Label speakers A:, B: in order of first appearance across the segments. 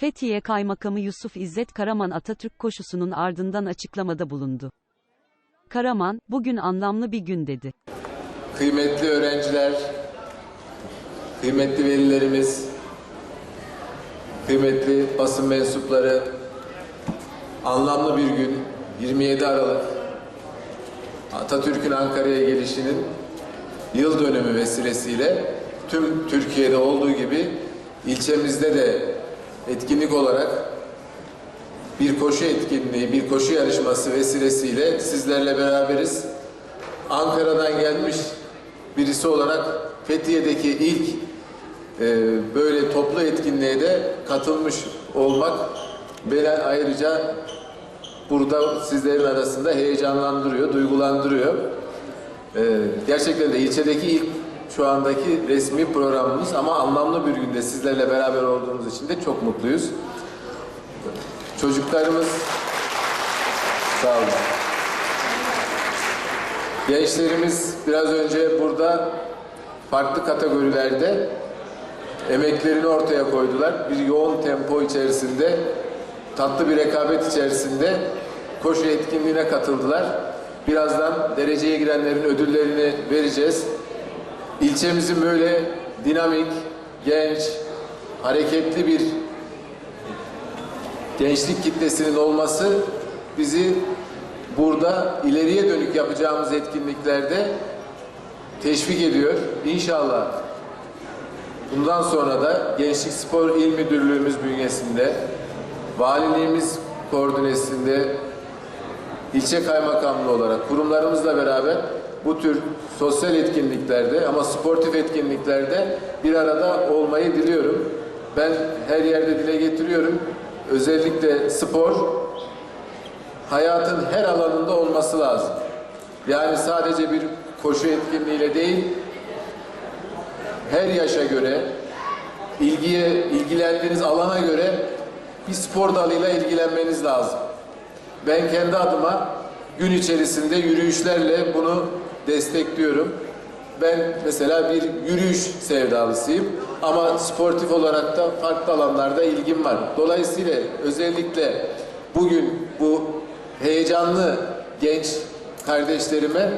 A: Fethiye Kaymakamı Yusuf İzzet Karaman Atatürk koşusunun ardından açıklamada bulundu. Karaman, bugün anlamlı bir gün dedi.
B: Kıymetli öğrenciler, kıymetli velilerimiz, kıymetli basın mensupları, anlamlı bir gün 27 Aralık Atatürk'ün Ankara'ya gelişinin yıl dönümü vesilesiyle tüm Türkiye'de olduğu gibi ilçemizde de etkinlik olarak bir koşu etkinliği, bir koşu yarışması vesilesiyle sizlerle beraberiz. Ankara'dan gelmiş birisi olarak Fethiye'deki ilk e, böyle toplu etkinliğe de katılmış olmak beni ayrıca burada sizlerin arasında heyecanlandırıyor, duygulandırıyor. E, gerçekten de ilçedeki ilk şu andaki resmi programımız ama anlamlı bir günde sizlerle beraber olduğumuz için de çok mutluyuz. Çocuklarımız sağ olun. Gençlerimiz biraz önce burada farklı kategorilerde emeklerini ortaya koydular. Bir yoğun tempo içerisinde, tatlı bir rekabet içerisinde koşu etkinliğine katıldılar. Birazdan dereceye girenlerin ödüllerini vereceğiz. İlçemizin böyle dinamik, genç, hareketli bir gençlik kitlesinin olması bizi burada ileriye dönük yapacağımız etkinliklerde teşvik ediyor. İnşallah bundan sonra da Gençlik Spor İl Müdürlüğümüz bünyesinde, valiliğimiz koordinesinde, ilçe kaymakamlığı olarak kurumlarımızla beraber bu tür sosyal etkinliklerde ama sportif etkinliklerde bir arada olmayı diliyorum. Ben her yerde dile getiriyorum. Özellikle spor hayatın her alanında olması lazım. Yani sadece bir koşu etkinliğiyle değil, her yaşa göre, ilgiye, ilgilendiğiniz alana göre bir spor dalıyla ilgilenmeniz lazım. Ben kendi adıma gün içerisinde yürüyüşlerle bunu destekliyorum. Ben mesela bir yürüyüş sevdalısıyım ama sportif olarak da farklı alanlarda ilgim var. Dolayısıyla özellikle bugün bu heyecanlı genç kardeşlerime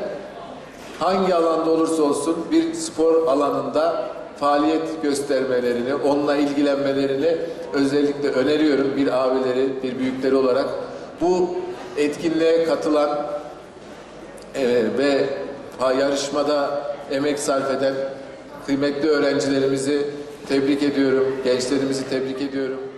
B: hangi alanda olursa olsun bir spor alanında faaliyet göstermelerini, onunla ilgilenmelerini özellikle öneriyorum bir abileri, bir büyükleri olarak. Bu etkinliğe katılan e, ve yarışmada emek sarf eden kıymetli öğrencilerimizi tebrik ediyorum, gençlerimizi tebrik ediyorum.